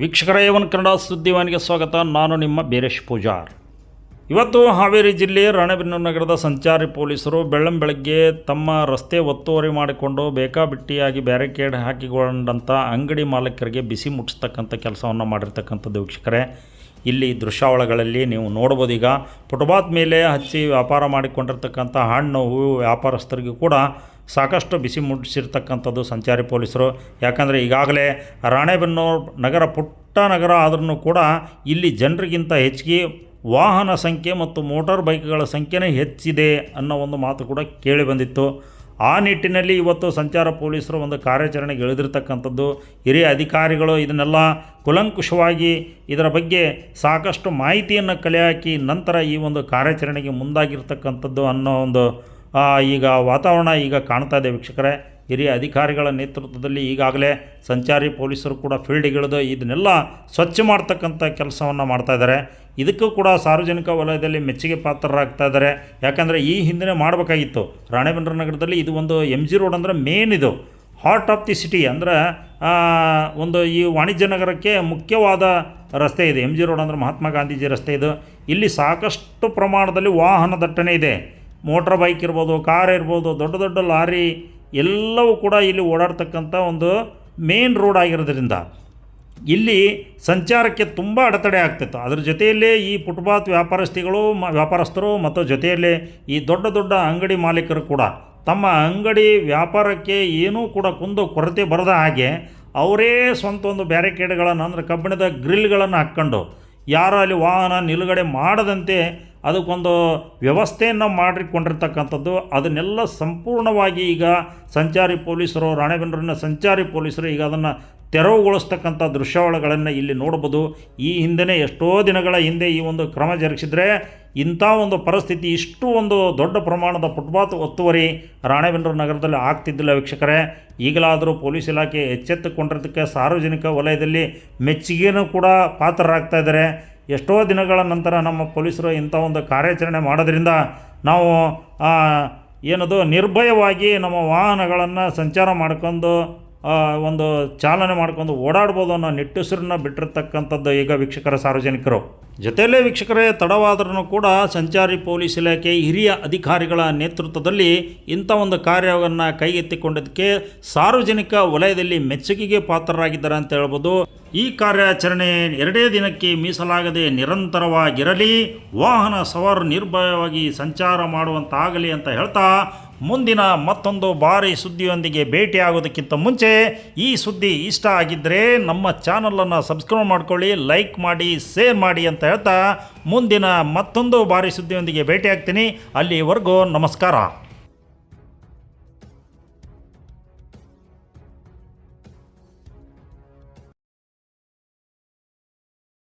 ವೀಕ್ಷಕರ ಏವನ್ ಕನ್ನಡ ಸುದ್ದಿವಾನಿಗೆ ಸ್ವಾಗತ. ನಾನು ನಿಮ್ಮ ಬೀರೇಶ್ ಪೂಜಾರ್. ಇವತ್ತು ಹಾವೇರಿ ಜಿಲ್ಲೆ ರಾಣೆಬೆನ್ನೂರು ನಗರದ ಸಂಚಾರಿ ಪೊಲೀಸರು ಬೆಳ್ಳಂ ಬೆಳಗ್ಗೆ ತಮ್ಮ ರಸ್ತೆ ಒತ್ತುವರಿ ಮಾಡಿಕೊಂಡು ಬೇಕಾಬಿಟ್ಟಿಯಾಗಿ ಬ್ಯಾರಿಕೇಡ್ ಹಾಕಿಕೊಂಡಂಥ ಅಂಗಡಿ ಮಾಲೀಕರಿಗೆ ಬಿಸಿ ಮುಟ್ಟಿಸ್ತಕ್ಕಂಥ ಕೆಲಸವನ್ನು ಮಾಡಿರ್ತಕ್ಕಂಥದ್ದು ವೀಕ್ಷಕರೇ. ಇಲ್ಲಿ ದೃಶ್ಯಾವಳಿಗಳಲ್ಲಿ ನೀವು ನೋಡ್ಬೋದು ಈಗ ಪುಟಬಾತ್ ಮೇಲೆ ಹಚ್ಚಿ ವ್ಯಾಪಾರ ಮಾಡಿಕೊಂಡಿರ್ತಕ್ಕಂಥ ಹಣ್ಣು ಹೂವು ವ್ಯಾಪಾರಸ್ಥರಿಗೂ ಕೂಡ ಸಾಕಷ್ಟು ಬಿಸಿ ಮುಟ್ಟಿಸಿರ್ತಕ್ಕಂಥದ್ದು ಸಂಚಾರಿ ಪೊಲೀಸರು. ಯಾಕಂದರೆ ಈಗಾಗಲೇ ರಾಣೆಬೆನ್ನೂರು ನಗರ ಪುಟ್ಟ ನಗರ ಆದ್ರೂ ಕೂಡ ಇಲ್ಲಿ ಜನರಿಗಿಂತ ಹೆಚ್ಚಿಗೆ ವಾಹನ ಸಂಖ್ಯೆ ಮತ್ತು ಮೋಟಾರ್ ಬೈಕ್ಗಳ ಸಂಖ್ಯೆನೇ ಹೆಚ್ಚಿದೆ ಅನ್ನೋ ಒಂದು ಮಾತು ಕೂಡ ಕೇಳಿ ಬಂದಿತ್ತು. ಆ ನಿಟ್ಟಿನಲ್ಲಿ ಇವತ್ತು ಸಂಚಾರ ಪೊಲೀಸರು ಒಂದು ಕಾರ್ಯಾಚರಣೆಗೆ ಇಳಿದಿರ್ತಕ್ಕಂಥದ್ದು. ಹಿರಿಯ ಅಧಿಕಾರಿಗಳು ಇದನ್ನೆಲ್ಲ ಕುಲಂಕುಷವಾಗಿ ಇದರ ಬಗ್ಗೆ ಸಾಕಷ್ಟು ಮಾಹಿತಿಯನ್ನು ಕಲೆ ನಂತರ ಈ ಒಂದು ಕಾರ್ಯಾಚರಣೆಗೆ ಮುಂದಾಗಿರ್ತಕ್ಕಂಥದ್ದು ಅನ್ನೋ ಒಂದು ಈಗ ವಾತಾವರಣ ಈಗ ಕಾಣ್ತಾ ಇದೆ ವೀಕ್ಷಕರೇ. ಹಿರಿಯ ಅಧಿಕಾರಿಗಳ ನೇತೃತ್ವದಲ್ಲಿ ಈಗಾಗಲೇ ಸಂಚಾರಿ ಪೊಲೀಸರು ಕೂಡ ಫೀಲ್ಡಿಗಿಳಿದು ಇದನ್ನೆಲ್ಲ ಸ್ವಚ್ಛ ಮಾಡ್ತಕ್ಕಂಥ ಕೆಲಸವನ್ನು ಮಾಡ್ತಾ ಇದ್ದಾರೆ. ಇದಕ್ಕೂ ಕೂಡ ಸಾರ್ವಜನಿಕ ವಲಯದಲ್ಲಿ ಮೆಚ್ಚುಗೆ ಪಾತ್ರರಾಗ್ತಾ ಇದ್ದಾರೆ. ಯಾಕಂದರೆ ಈ ಹಿಂದೆ ಮಾಡಬೇಕಾಗಿತ್ತು. ರಾಣೆಬೆನ್ನೂರು ನಗರದಲ್ಲಿ ಇದು ಒಂದು ಎಂ ಜಿ ರೋಡ್ ಅಂದರೆ ಮೇನ್ ಇದು. ಹಾರ್ಟ್ ಆಫ್ ದಿ ಸಿಟಿ ಅಂದರೆ ಒಂದು ಈ ವಾಣಿಜ್ಯ ನಗರಕ್ಕೆ ಮುಖ್ಯವಾದ ರಸ್ತೆ ಇದೆ. ಎಂ ಜಿ ರೋಡ್ ಅಂದರೆ ಮಹಾತ್ಮ ಗಾಂಧೀಜಿ ರಸ್ತೆ ಇದು. ಇಲ್ಲಿ ಸಾಕಷ್ಟು ಪ್ರಮಾಣದಲ್ಲಿ ವಾಹನ ದಟ್ಟಣೆ ಇದೆ. ಮೋಟ್ರ್ ಬೈಕ್ ಇರ್ಬೋದು, ಕಾರ್ ಇರ್ಬೋದು, ದೊಡ್ಡ ದೊಡ್ಡ ಲಾರಿ ಎಲ್ಲವೂ ಕೂಡ ಇಲ್ಲಿ ಓಡಾಡ್ತಕ್ಕಂಥ ಒಂದು ಮೇನ್ ರೋಡ್ ಆಗಿರೋದ್ರಿಂದ ಇಲ್ಲಿ ಸಂಚಾರಕ್ಕೆ ತುಂಬ ಅಡೆತಡೆ ಆಗ್ತಿತ್ತು. ಅದರ ಜೊತೆಯಲ್ಲೇ ಈ ಫುಟ್ಪಾತ್ ವ್ಯಾಪಾರಸ್ಥಿಗಳು, ಮ, ವ್ಯಾಪಾರಸ್ಥರು ಮತ್ತು ಜೊತೆಯಲ್ಲೇ ಈ ದೊಡ್ಡ ದೊಡ್ಡ ಅಂಗಡಿ ಮಾಲೀಕರು ಕೂಡ ತಮ್ಮ ಅಂಗಡಿ ವ್ಯಾಪಾರಕ್ಕೆ ಏನೂ ಕೂಡ ಕುಂದು ಕೊರತೆ ಬರದ ಹಾಗೆ ಅವರೇ ಸ್ವಂತ ಒಂದು ಬ್ಯಾರಿಕೇಡ್ಗಳನ್ನು ಅಂದರೆ ಕಬ್ಬಿಣದ ಗ್ರಿಲ್ಗಳನ್ನು ಹಾಕ್ಕೊಂಡು ಯಾರು ಅಲ್ಲಿ ವಾಹನ ನಿಲುಗಡೆ ಮಾಡದಂತೆ ಅದಕ್ಕೊಂದು ವ್ಯವಸ್ಥೆಯನ್ನು ಮಾಡಿಕೊಂಡಿರ್ತಕ್ಕಂಥದ್ದು, ಅದನ್ನೆಲ್ಲ ಸಂಪೂರ್ಣವಾಗಿ ಈಗ ಸಂಚಾರಿ ಪೊಲೀಸರು, ರಾಣೆಬೆನ್ನೂರಿನ ಸಂಚಾರಿ ಪೊಲೀಸರು ಈಗ ಅದನ್ನು ತೆರವುಗೊಳಿಸ್ತಕ್ಕಂಥ ದೃಶ್ಯಾವಳಿಗಳನ್ನು ಇಲ್ಲಿ ನೋಡ್ಬೋದು. ಈ ಹಿಂದೆ ಎಷ್ಟೋ ದಿನಗಳ ಹಿಂದೆ ಈ ಒಂದು ಕ್ರಮ ಜರುಗಿಸಿದರೆ ಇಂಥ ಒಂದು ಪರಿಸ್ಥಿತಿ ಇಷ್ಟು ಒಂದು ದೊಡ್ಡ ಪ್ರಮಾಣದ ಫುಟ್ಪಾತ್ ಒತ್ತುವರಿ ರಾಣೆಬೆನ್ನೂರು ನಗರದಲ್ಲಿ ಆಗ್ತಿದ್ದಿಲ್ಲ ವೀಕ್ಷಕರೇ. ಈಗಲಾದರೂ ಪೊಲೀಸ್ ಇಲಾಖೆ ಎಚ್ಚೆತ್ತುಕೊಂಡಿರೋದಕ್ಕೆ ಸಾರ್ವಜನಿಕ ವಲಯದಲ್ಲಿ ಮೆಚ್ಚುಗೆಯೂ ಕೂಡ ಪಾತ್ರರಾಗ್ತಾ ಇದ್ದಾರೆ. ಎಷ್ಟೋ ದಿನಗಳ ನಂತರ ನಮ್ಮ ಪೊಲೀಸರು ಇಂಥ ಒಂದು ಕಾರ್ಯಾಚರಣೆ ಮಾಡೋದ್ರಿಂದ ನಾವು ಏನದು, ನಿರ್ಭಯವಾಗಿ ನಮ್ಮ ವಾಹನಗಳನ್ನು ಸಂಚಾರ ಮಾಡ್ಕೊಂಡು ಒಂದು ಚಾಲನೆ ಮಾಡ್ಕೊಂಡು ಓಡಾಡ್ಬೋದು ಅನ್ನೋ ನಿಟ್ಟುಸಿರನ್ನ ಬಿಟ್ಟಿರ್ತಕ್ಕಂಥದ್ದು ಈಗ ವೀಕ್ಷಕರ ಸಾರ್ವಜನಿಕರು. ಜೊತೆಯಲ್ಲೇ ವೀಕ್ಷಕರೇ, ತಡವಾದ್ರೂ ಕೂಡ ಸಂಚಾರಿ ಪೊಲೀಸ್ ಇಲಾಖೆ ಹಿರಿಯ ಅಧಿಕಾರಿಗಳ ನೇತೃತ್ವದಲ್ಲಿ ಇಂಥ ಒಂದು ಕಾರ್ಯವನ್ನು ಕೈಗೆತ್ತಿಕೊಂಡಿದ್ದಕ್ಕೆ ಸಾರ್ವಜನಿಕ ವಲಯದಲ್ಲಿ ಮೆಚ್ಚುಗೆಗೆ ಪಾತ್ರರಾಗಿದ್ದಾರೆ ಅಂತ ಹೇಳ್ಬೋದು. ಈ ಕಾರ್ಯಾಚರಣೆ ಎರಡೇ ದಿನಕ್ಕೆ ಮೀಸಲಾಗದೆ ನಿರಂತರವಾಗಿರಲಿ, ವಾಹನ ಸವಾರು ನಿರ್ಭಯವಾಗಿ ಸಂಚಾರ ಮಾಡುವಂತಾಗಲಿ ಅಂತ ಹೇಳ್ತಾ ಮುಂದಿನ ಮತ್ತೊಂದು ಬಾರಿ ಸುದ್ದಿಯೊಂದಿಗೆ ಭೇಟಿಯಾಗೋದಕ್ಕಿಂತ ಮುಂಚೆ ಈ ಸುದ್ದಿ ಇಷ್ಟ ಆಗಿದ್ದರೆ ನಮ್ಮ ಚಾನಲನ್ನು ಸಬ್ಸ್ಕ್ರೈಬ್ ಮಾಡ್ಕೊಳ್ಳಿ, ಲೈಕ್ ಮಾಡಿ, ಶೇರ್ ಮಾಡಿ ಅಂತ ಹೇಳ್ತಾ ಮುಂದಿನ ಮತ್ತೊಂದು ಬಾರಿ ಸುದ್ದಿಯೊಂದಿಗೆ ಭೇಟಿಯಾಗ್ತೀನಿ. ಅಲ್ಲಿವರೆಗೂ ನಮಸ್ಕಾರ.